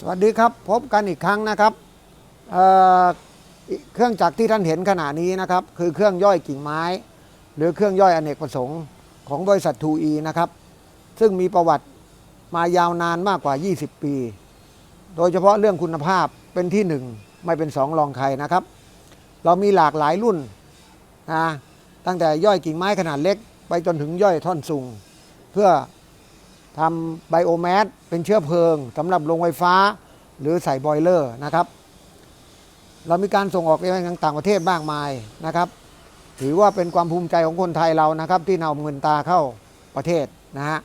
สวัสดีครับ พบกันอีกครั้งนะครับเเครื่องจักรที่ท่านเห็นขณะนี้นะครับ คือเครื่องย่อยกิ่งไม้ หรือเครื่องย่อยอเนกประสงค์ของบริษัททูอีนะครับ ซึ่งมีประวัติมายาวนานมากกว่า 20 ปี โดยเฉพาะเรื่องคุณภาพเป็นที่หนึ่งไม่เป็นสองรองใครนะครับ เรามีหลากหลายรุ่นนะตั้งแต่ย่อยกิ่งไม้ขนาดเล็ก ไปจนถึงย่อยท่อนสูงเพื่อ ทำไบโอแมสเป็นเชื้อเพลิงสำหรับโรงไฟฟ้าหรือใส่บอยเลอร์นะครับ เรามีการส่งออกไปยังต่างประเทศมากมายนะครับ ถือว่าเป็นความภูมิใจของคนไทยเรานะครับ ที่นำเงินตาเข้าประเทศนะฮะ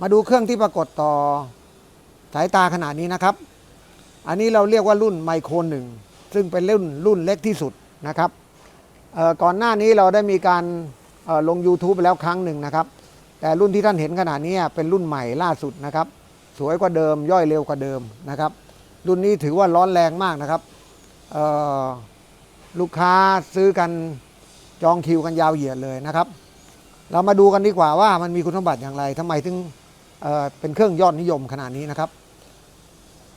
มาดูเครื่องที่ปรากฏต่อสายตาขนาดนี้นะครับ อันนี้เราเรียกว่ารุ่นไมโครหนึ่งซึ่งเป็นรุ่นรุ่นเล็กที่สุดนะครับก่อนหน้านี้เราได้มีการลง YouTube ไปแล้วครั้งหนึ่งนะครับ แต่รุ่นที่ท่านเห็นขนาดนี้เป็นรุ่นใหม่ล่าสุดนะครับ สวยกว่าเดิมย่อยเร็วกว่าเดิมนะครับ รุ่นนี้ถือว่าร้อนแรงมากนะครับลูกค้าซื้อกันจองคิวกันยาวเหยียดเลยนะครับ เรามาดูกันดีกว่าว่ามันมีคุณสมบัติอย่างไรทำไมถึงเเป็นเครื่องยอดนิยมขนาดนี้นะครับ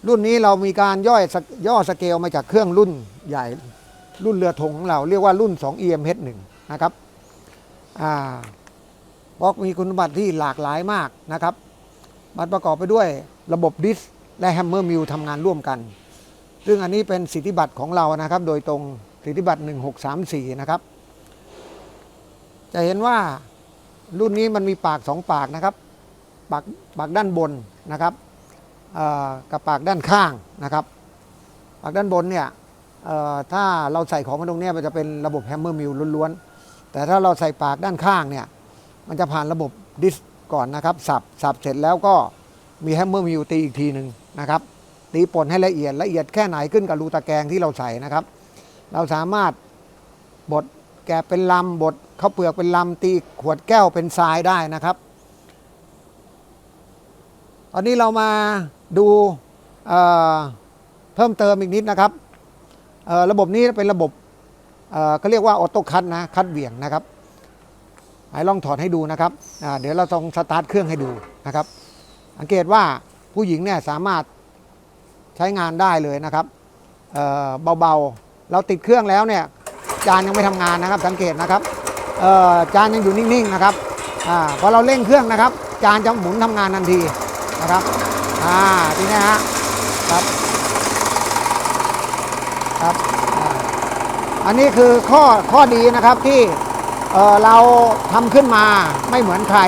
รุ่นนี้เรามีการย่อยย่อสเกลมาจากเครื่องรุ่นใหญ่รุ่นเรือธงของเราเรียกว่ารุ่น 2 EMH 1 นะครับอ่า เพราะมีคุณสมบัติที่หลากหลายมากนะครับ มันประกอบไปด้วยระบบดิสและแฮมเมอร์มิลทำงานร่วมกัน ซึ่งอันนี้เป็นสิทธิบัตรของเรานะครับ โดยตรงสิทธิบัตร 1634 นะครับ จะเห็นว่ารุ่นนี้มันมีปากสองปากนะครับ ปากปากด้านบนนะครับกับปากด้านข้างนะครับ ปากด้านบนเนี่ยถ้าเราใส่ของมาตรงนี้มันจะเป็นระบบแฮมเมอร์มิลล้วนๆ แต่ถ้าเราใส่ปากด้านข้างเนี่ย มันจะผ่านระบบดิสก์ก่อนนะครับ สับ สับเสร็จแล้วก็มีแฮมเมอร์มิลตีอีกทีหนึ่งนะครับ ตีป่นให้ละเอียด ละเอียดแค่ไหนขึ้นกับรูตะแกรงที่เราใส่นะครับ เราสามารถบดแกะเป็นลำบดข้าวเปลือกเป็นลำตีขวดแก้วเป็นทรายได้นะครับ ตอนนี้เรามาดูเเพิ่มเติมอีกนิดนะครับ ระบบนี้เป็นระบบเอ่อเขาเรียกว่าออโต้คัตนะ คัดเหวี่ยงนะครับ ไหนลองถอดให้ดูนะครับเดี๋ยวเราต้องสตาร์ทเครื่องให้ดูนะครับสังเกตว่าผู้หญิงเนี่ยสามารถใช้งานได้เลยนะครับเเบาๆ เราติดเครื่องแล้วเนี่ยจานยังไม่ทำงานนะครับ สังเกตนะครับจานยังอยู่นิ่งๆนะครับอพอเราเร่งเครื่องนะครับ จานจะหมุนทำงานทันทีนะครับอ่าทีนี้ฮะครับครับออันนี้คือข้อข้อดีนะครับที่ เเราทำขึ้นมาไม่เหมือนใคร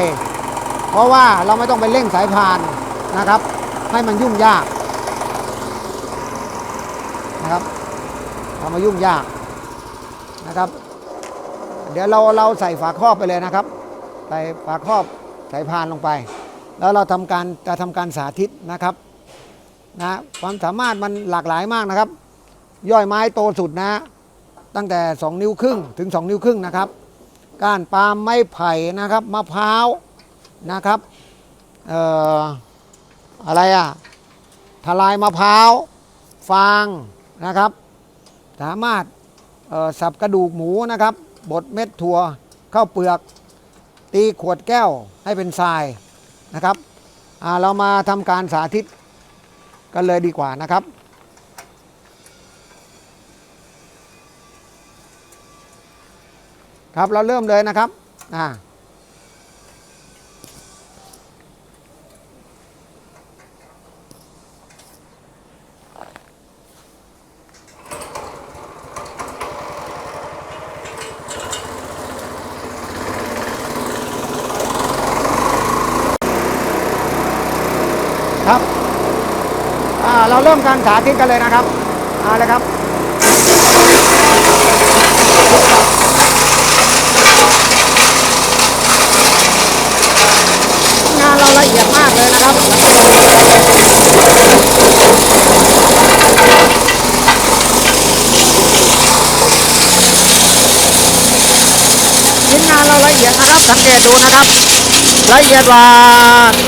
เพราะว่าเราไม่ต้องไปเร่งสายพานนะครับ ให้มันยุ่งยากนะครับทำมายุ่งยากนะครับ เดี๋ยวเราเราใส่ฝาครอบไปเลยนะครับ ใส่ฝาครอบสายพานลงไป แล้วเราทำการจะทำการสาธิตนะครับนะความสามารถมันหลากหลายมากนะครับ ย่อยไม้โตสุดนะ ตั้งแต่ 2 นิ้วครึ่งถึง 2 นิ้วครึ่งนะครับ ก้านปาล์มไม้ไผ่นะครับมะพร้าวนะครับเอ่ออะไรอะทลายมะพร้าวฟางนะครับ สามารถเอ่อสับกระดูกหมูนะครับ บดเม็ดถั่วข้าวเปลือก ตีขวดแก้วให้เป็นทรายนะครับอ่าเรามาทำการสาธิตกันเลยดีกว่านะครับ ครับเราเริ่มเลยนะครับอ่าครับอ่าเราเริ่มการสาธิตกันเลยนะครับเอาเลยครับานเราละเอียดมากเลยนะครับ ชิ้นงานเราละเอียดนะครับ สังเกตดูนะครับ ละเอียดกว่า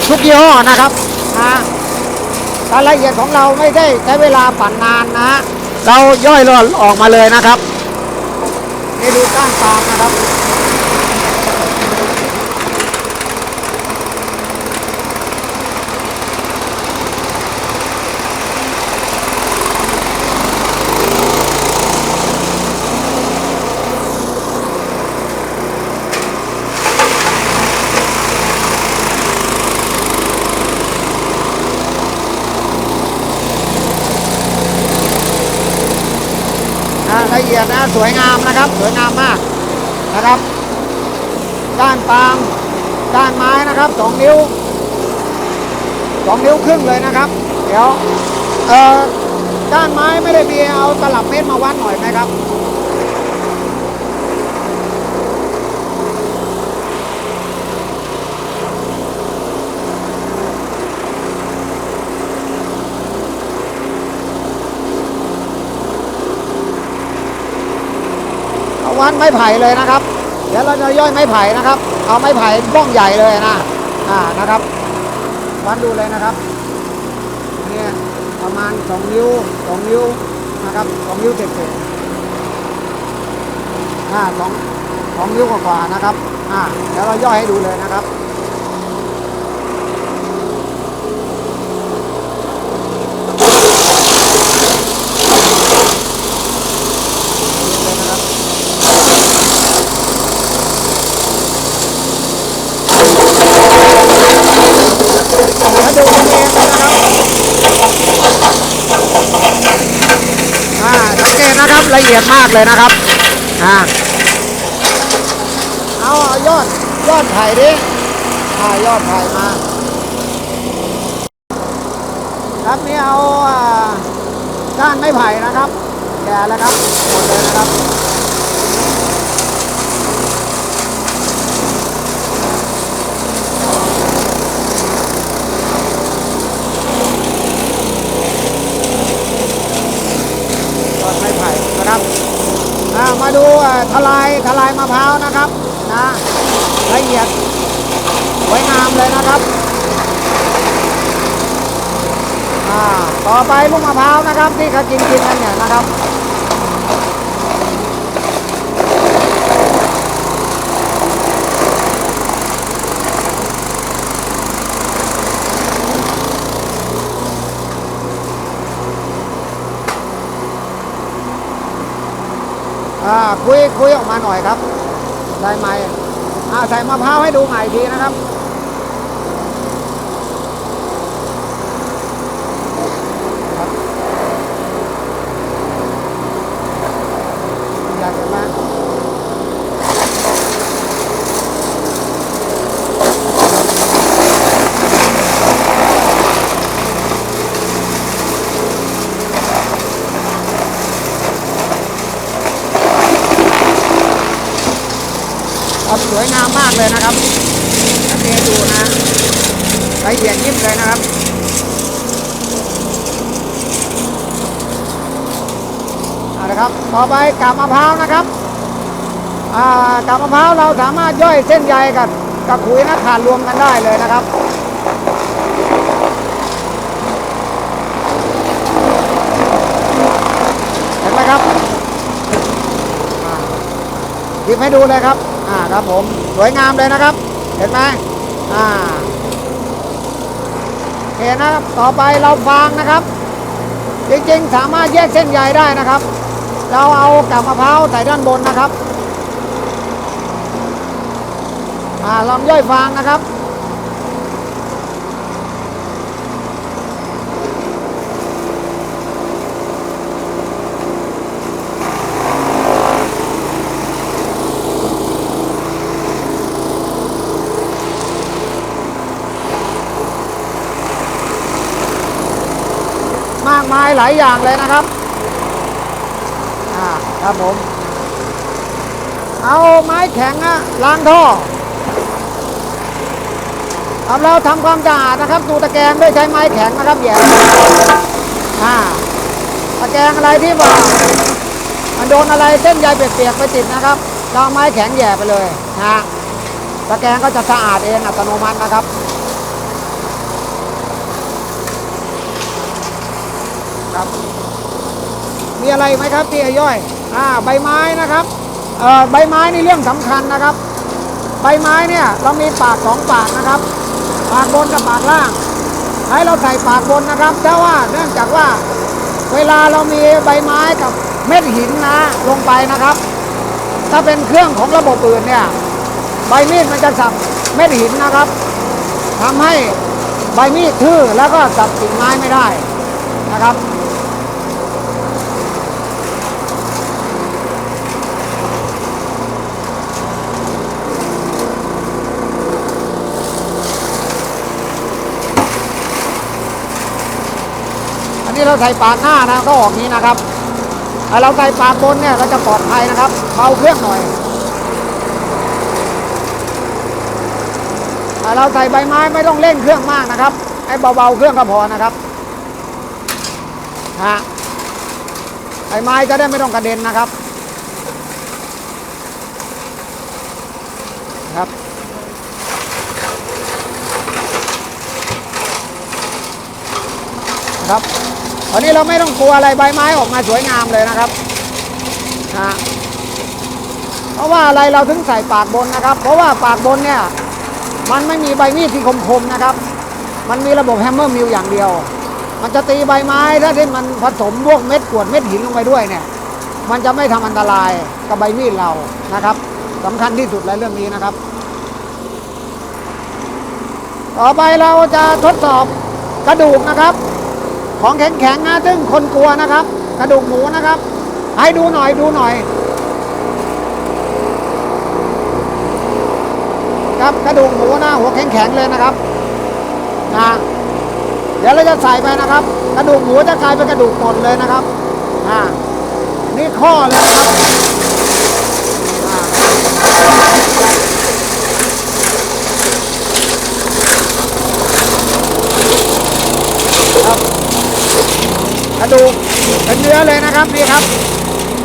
ทุกยี่ห้อนะครับนะการละเอียดของเราไม่ได้ใช้เวลาปั่นนานนะฮะเราย่อยรอออกมาเลยนะครับนี่ดูก้านปาล์มนะครับ สวยงามนะครับ สวยงามมากนะครับ ด้านปางด้านไม้นะครับสองนิ้วสองนิ้วครึ่งเลยนะครับ เดี๋ยวเอ่อด้านไม้ไม่ได้มีเอาตลับเมตรมาวัดหน่อยไหมครับ วัดไม้ไผ่เลยนะครับ เดี๋ยวเราจะย่อยไม้ไผ่นะครับ เอาไม้ไผ่บ้องใหญ่เลยนะอ่านะครับวัดดูเลยนะครับเนี่ยประมาณสองนิ้วสองนิ้วนะครับสองนิ้วเศษเศษอ่าสองสองนิ้วกว่าๆนะครับอ่าเดี๋ยวเราย่อยให้ดูเลยนะครับ เลยนะครับ มาดูกันเองนะครับ อ่า สังเกตนะครับละเอี ยนมากเลยนะครับอ่าเอาเอายอดยอดไผ่ดิถ่ายอดไผ่มา ครับนี่เอาอ่าก้านไม้ไผ่นะครับ แก่แล้วครับหมดเลยนะครับ ยอดไม้ไผ่นะครับอ่า มาดูทลายทลายมะพร้าวนะครับนะละเอียดสวยงามเลยนะครับต่อไปลูกมะพร้าวนะครับที่เขากินกินกันเนี่ยนะครับ อ่าคุยคุยออกมาหน่อยครับได้ไหมอ่าใส่มะพร้าวให้ดูใหม่ทีนะครับอยากเห็นไหมครับสวยงามมากเลยนะครับสังเกตดูนะ ละเอียดยิบเลยนะครับเอาละครับ ต่อไปกาบมะพร้าวนะครับอ่ากาบมะพร้าวเราสามารถย่อยเส้นใยกับกับขุยนะขาดรวมกันได้เลยนะครับเห็นไหมครับหยิบให้ดูเลยครับ อ่าครับผม สวยงามเลยนะครับ เห็นไหมอ่า เคนะครับ ต่อไปเราฟางนะครับ จริงๆ สามารถแยกเส้นใยได้นะครับ เราเอากับมะพร้าวใส่ด้านบนนะครับอ่าลองย่อยฟางนะครับ มากมายหลายอย่างเลยนะครับ อ่า ครับผม เอาไม้แข็งอะล้างท่อทำเราทำความสะอาดนะครับ ดูตะแกรงด้วยใช้ไม้แข็งนะครับแย่อ่า ตะแกรงอะไรที่ว่ามันโดนอะไรเส้นใยเปียกๆไปติดนะครับเราเอาไม้แข็งแย่ไปเลยนะตะแกรงก็จะสะอาดเองอัตโนมัตินะครับ ครับ มีอะไรไหมครับที่ย่อยอ่าใบไม้นะครับเอ่อใบไม้นี่เรื่องสำคัญนะครับ ใบไม้เนี่ยเรามีปากสองปากนะครับ ปากบนกับปากล่าง ให้เราใส่ปากบนนะครับเพราะว่าเนื่องจากว่าเวลาเรามีใบไม้กับเม็ดหินนะลงไปนะครับ ถ้าเป็นเครื่องของระบบอื่นเนี่ยใบมีดมันจะสับเม็ดหินนะครับทำให้ใบมีดทื่อแล้วก็สับกิ่งไม้ไม่ได้นะครับ นี้เราใส่ปากหน้านะก็ออกนี้นะครับถ้าเราใส่ปากบนเนี่ยเราจะปลอดภัยนะครับเบาเครื่องหน่อยถ้าเราใส่ใบไม้ไม่ต้องเร่งเครื่องมากนะครับให้เบาๆเครื่องก็พอนะครับฮะใบไม้จะได้ไม่ต้องกระเด็นนะครับครับครับ ตอนนี้เราไม่ต้องกลัวอะไรใบไม้ออกมาสวยงามเลยนะครับนะเพราะว่าอะไรเราถึงใส่ปากบนนะครับ เพราะว่าปากบนเนี่ย มันไม่มีใบมีดที่คมๆนะครับ มันมีระบบแฮมเมอร์มิลอย่างเดียว มันจะตีใบไม้ถ้าที่มันผสมพวกเม็ดกวดเม็ดหินลงไปด้วยเนี่ย มันจะไม่ทำอันตรายกับใบมีดเรานะครับสำคัญที่สุดเลยเรื่องนี้นะครับ ต่อไปเราจะทดสอบกระดูกนะครับ ของแข็งๆนะซึ่งคนกลัวนะครับ กระดูกหมูนะครับ ให้ดูหน่อยดูหน่อย ครับกระดูกหมูนะหัวแข็งๆเลยนะครับนะเดี๋ยวเราจะใส่ไปนะครับ กระดูกหมูจะกลายเป็นกระดูกหมดเลยนะครับอ่านี่ข้อเลยนะครับกระ ดูกเป็นเนื้อเลยนะครับนี่ครับ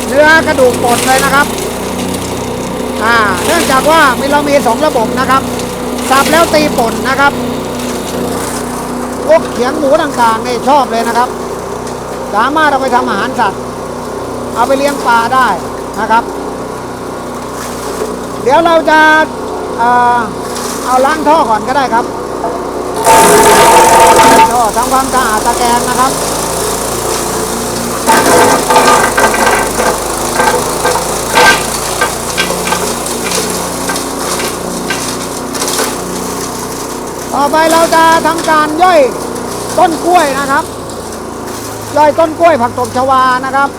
เนื้อกระดูกหมดเลยนะครับอ่าเนื่องจากว่ามีเรามีสองระบบนะครับสับแล้วตีป่นนะครับพวกเขียงหมูต่างๆนี่ชอบเลยนะครับ สามารถเอาไปทำอาหารสัตว์ เอาไปเลี้ยงปลาได้นะครับ เดี๋ยวเราจะเอาล้างท่อก่อนก็ได้ครับท่อทำความสะอาดตะแกรงนะครับ ต่อไปเราจะทำการย่อยต้นกล้วยนะครับ ย่อยต้นกล้วยผักตบชวานะครับ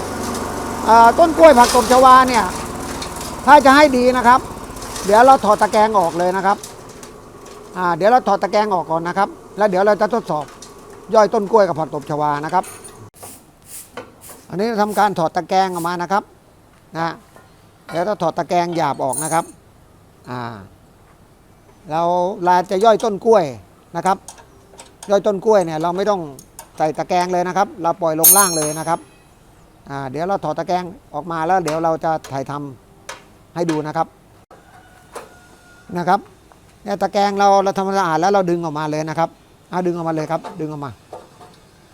ต้นกล้วยผักตบชวาเนี่ยถ้าจะให้ดีนะครับ เดี๋ยวเราถอดตะแกรงออกเลยนะครับเดี๋ยวเราถอดตะแกรงออกก่อนนะครับ แล้วเดี๋ยวเราจะทดสอบย่อยต้นกล้วยกับผักตบชวานะครับ อันนี้ทำการถอดตะแกรงออกมานะครับนะเดี๋ยวเราถอดตะแกรงหยาบออกนะครับอ่า เราเราจะย่อยต้นกล้วยนะครับ ย่อยต้นกล้วยเนี่ยเราไม่ต้องใส่ตะแกรงเลยนะครับ เราปล่อยลงล่างเลยนะครับเดี๋ยวเราถอดตะแกรงออกมาแล้วเดี๋ยวเราจะถ่ายทำให้ดูนะครับนะครับเนี่ยตะแกรงเราเราทำความสะอาดแล้วเราดึงออกมาเลยนะครับเอาดึงออกมาเลยครับ ดึงออกมา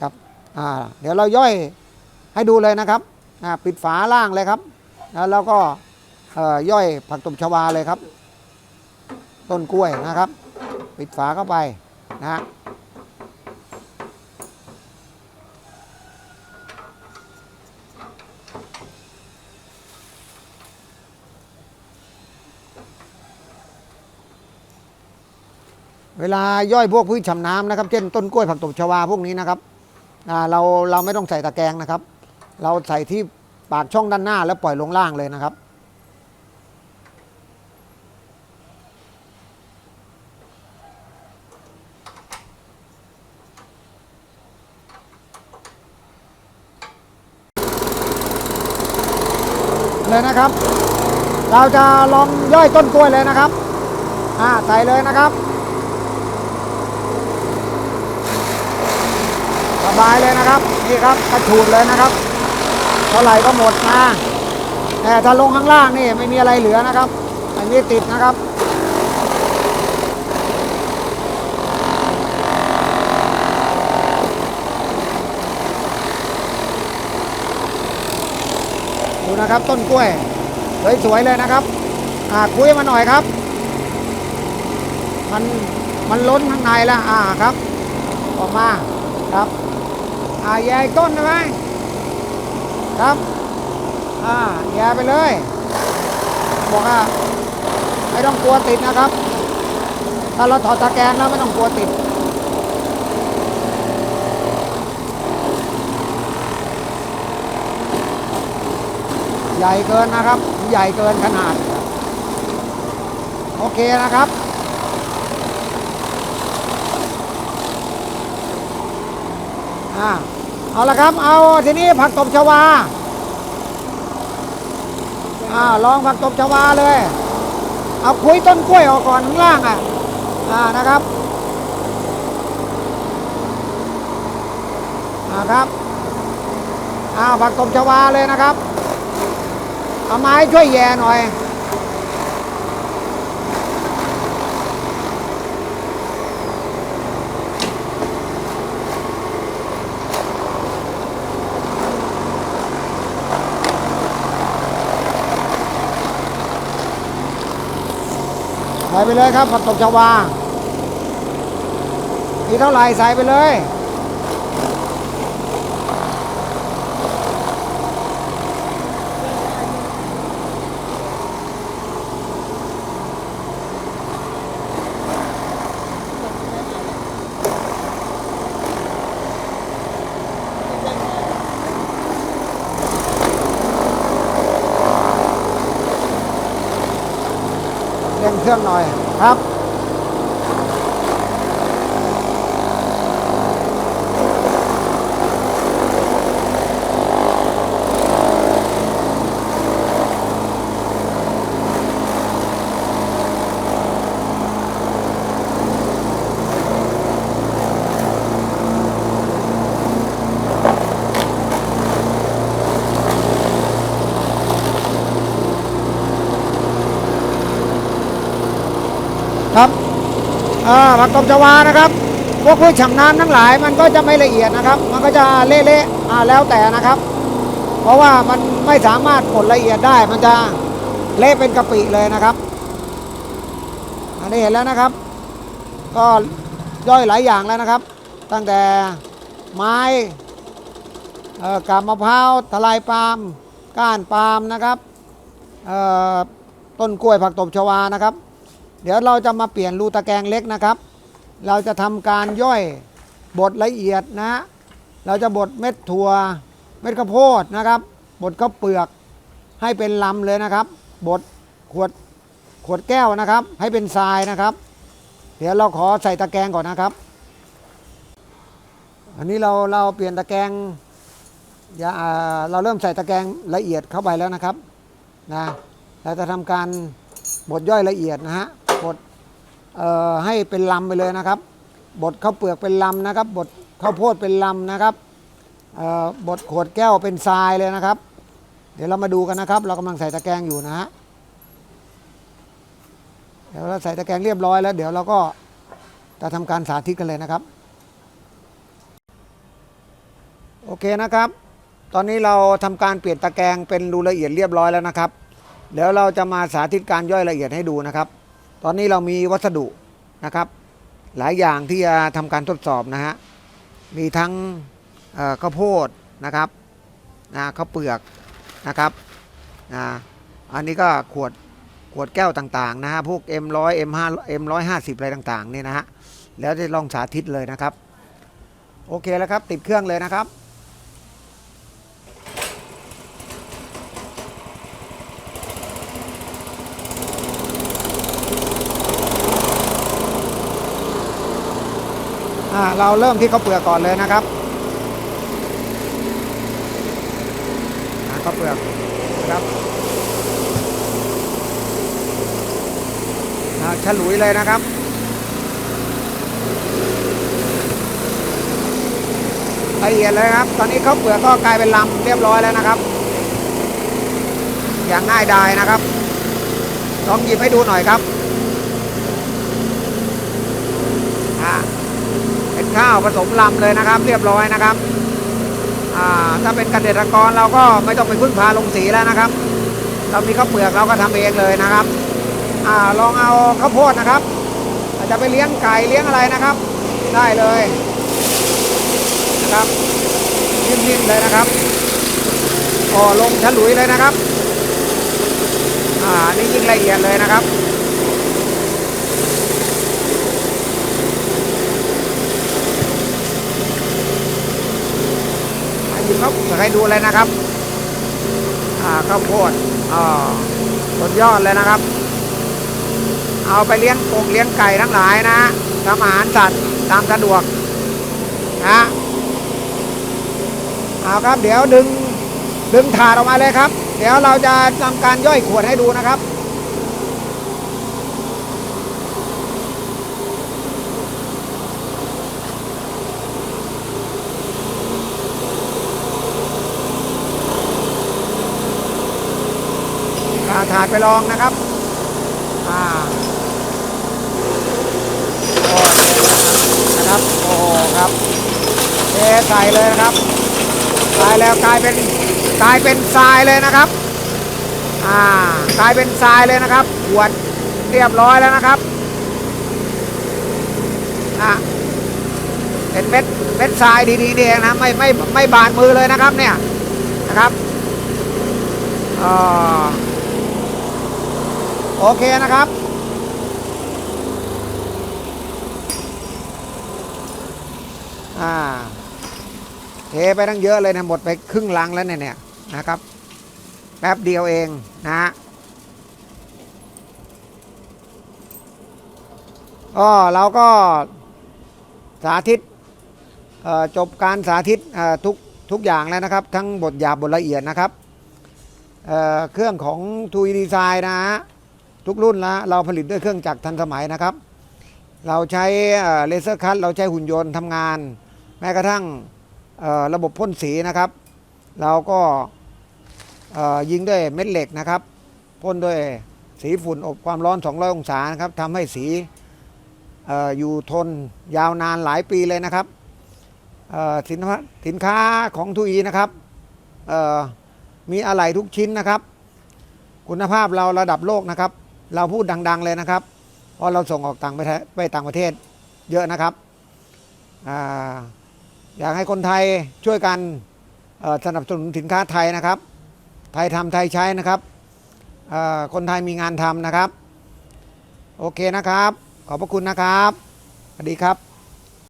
ครับอ่าเดี๋ยวเราย่อยให้ดูเลยนะครับปิดฝาล่างเลยครับ แล้วเราก็ย่อยผักตบชวาเลยครับ ต้นกล้วยนะครับ ปิดฝาเข้าไปนะเวลาย่อยพวกพืชฉำน้ำนะครับ เช่นต้นกล้วยผักตบชวาพวกนี้นะครับเราเราไม่ต้องใส่ตะแกรงนะครับ เราใส่ที่ปากช่องด้านหน้าแล้วปล่อยลงล่างเลยนะครับ เลยนะครับ เราจะลองย่อยต้นกล้วยเลยนะครับอ่าใส่เลยนะครับสบายเลยนะครับนี่ครับกระฉูดเลยนะครับเท่าไหร่ก็หมดนะแต่ถ้าลงข้างล่างนี่ไม่มีอะไรเหลือนะครับ อันนี้ติดนะครับ นะครับ ต้นกล้วย สวยๆเลยนะครับอ่าคุยมาหน่อยครับ มันมันล้นข้างในแล้วอ่าครับ ออกมาครับอ่าแย่อีกต้นได้ไหมครับอ่าแย่ไปเลยบอกว่าไม่ต้องกลัวติดนะครับ ถ้าเราถอดตะแกรงแล้วไม่ต้องกลัวติด ใหญ่เกินนะครับ ใหญ่เกินขนาด โอเคนะครับ อ่า เอาละครับ เอาทีนี้ผักตบชวา อ่า ลองผักตบชวาเลย เอาคุยต้นกล้วยออกก่อนข้างล่างอะ อ่า นะครับอ่าครับอ่าผักตบชวาเลยนะครับ เอาไม้ช่วยแย่หน่อย ใส่ไปเลยครับผักตบชาวามีเท่าไหร่ใส่ไปเลย เครื่องหน่อยครับ ครับอ่าผักตบชวานะครับพวกพืชฉ่ำน้ำทั้งหลายมันก็จะไม่ละเอียดนะครับ มันก็จะเละๆอ่าแล้วแต่นะครับ เพราะว่ามันไม่สามารถกดละเอียดได้ มันจะเละเป็นกะปิเลยนะครับ อันนี้เห็นแล้วนะครับ ก็ย่อยหลายอย่างแล้วนะครับ ตั้งแต่ไม้กาบมะพร้าวทลายปาล์มก้านปาล์มนะครับต้นกล้วยผักตบชวานะครับ เดี๋ยวเราจะมาเปลี่ยนรูตะแกรงเล็กนะครับ เราจะทำการย่อยบดละเอียดนะ เราจะบดเม็ดถั่ว เม็ดข้าวโพดนะครับบดข้าวเปลือกให้เป็นลำเลยนะครับบดขวดขวดแก้วนะครับ ให้เป็นทรายนะครับ เดี๋ยวเราขอใส่ตะแกรงก่อนนะครับ อันนี้เราเราเปลี่ยนตะแกรงอย่าอ่าเราเริ่มใส่ตะแกรงละเอียดเข้าไปแล้วนะครับนะเราจะทำการบดย่อยละเอียดนะฮะ บดให้เป็นลำไปเลยนะครับ บดข้าวเปลือกเป็นลำนะครับ บดข้าวโพดเป็นลำนะครับบดขวดแก้วเป็นทรายเลยนะครับ เดี๋ยวเรามาดูกันนะครับ เรากำลังใส่ตะแกรงอยู่นะฮะเดี๋ยวเราใส่ตะแกรงเรียบร้อยแล้ว เดี๋ยวเราก็จะทำการสาธิตกันเลยนะครับ โอเคนะครับ ตอนนี้เราทำการเปลี่ยนตะแกรงเป็นรูละเอียดเรียบร้อยแล้วนะครับ เดี๋ยวเราจะมาสาธิตการย่อยละเอียดให้ดูนะครับ ตอนนี้เรามีวัสดุนะครับ หลายอย่างที่จะทำการทดสอบนะฮะ มีทั้งข้าวโพดนะครับนะข้าวเปลือกนะครับนะอันนี้ก็ขวดขวดแก้วต่างๆนะฮะ พวก M100 M5 M150 อะไรต่างๆนี่นะฮะ แล้วจะลองสาธิตเลยนะครับ โอเคแล้วครับ ติดเครื่องเลยนะครับ เราเริ่มที่ข้าวเปลือกก่อนเลยนะครับข้าวเปลือกนะครับฉลุยเลยนะครับละเอียดเลยครับ ตอนนี้ข้าวเปลือกก็กลายเป็นลำเรียบร้อยแล้วนะครับ อย่างง่ายดายนะครับ ลองหยิบให้ดูหน่อยครับอ่า เป็น ข้าวผสมลำเลยนะครับ เรียบร้อยนะครับถ้าเป็นเกษตรกรเราก็ไม่ต้องไปพึ่งพาลงสีแล้วนะครับ เรามีข้าวเปลือกเราก็ทำเองเลยนะครับอลองเอาข้าวโพดนะครับ อาจจะไปเลี้ยงไก่เลี้ยงอะไรนะครับ ได้เลยนะครับนิ่มๆเลยนะครับก่อลงฉลุยเลยนะครับ อ่านี่ยิ่งละเอียดเลยนะครับ หยิบเขาให้ดูเลยนะครับอ่าข้าวโพดอ่าสุดยอดเลยนะครับ เอาไปเลี้ยงกงเลี้ยงไก่ทั้งหลายนะทำอาหารสัตว์ตามสะดวกนะเอาครับเดี๋ยวดึงดึงถาดออกมาเลยครับ เดี๋ยวเราจะทำการย่อยขวดให้ดูนะครับ ถาดไปลองนะครับอ่าโอ้นะครับโอ้โหครับเทใส่เลยนะครับใส่แล้วกลายเป็นกลายเป็นทรายเลยนะครับอ่ากลายเป็นทรายเลยนะครับขวดเรียบร้อยแล้วนะครับอะเป็นเม็ดเม็ดทรายดีๆนี่เองนะไม่ไม่ไม่บาดมือเลยนะครับเนี่ยนะครับอ่า โอเคนะครับ อ่า เทไปตั้งเยอะเลยนะ หมดไปครึ่งลังแล้วเนี่ยเนี่ยนะครับ แป๊บเดียวเองนะฮะก็เราก็สาธิตเอ่อจบการสาธิตทุกทุกอย่างแล้วนะครับ ทั้งบทหยาบบทละเอียดนะครับเอ่อเครื่องของทูดีไซน์นะฮะ ทุกรุ่นแล้วเราผลิตด้วยเครื่องจักรทันสมัยนะครับ เราใช้เลเซอร์คัตเราใช้หุ่นยนต์ทำงาน แม้กระทั่งระบบพ่นสีนะครับ เราก็ยิงด้วยเม็ดเหล็กนะครับพ่นด้วยสีฝุ่นอบความร้อน 200 องศานะครับทำให้สีออยู่ทนยาวนานหลายปีเลยนะครับสินค้าสินค้าของทุอีนะครับมีอะไหล่ทุกชิ้นนะครับ คุณภาพเราระดับโลกนะครับ เราพูดดัง ๆ เลยนะครับเพราะเราส่งออกต่างปไปต่างประเทศเยอะนะครับออยากให้คนไทยช่วยกันสนับสนุนสินค้าไทยนะครับ ไทยทำไทยใช้นะครับคนไทยมีงานทำนะครับ โอเคนะครับ ขอบพระคุณนะครับสวัสดีครับ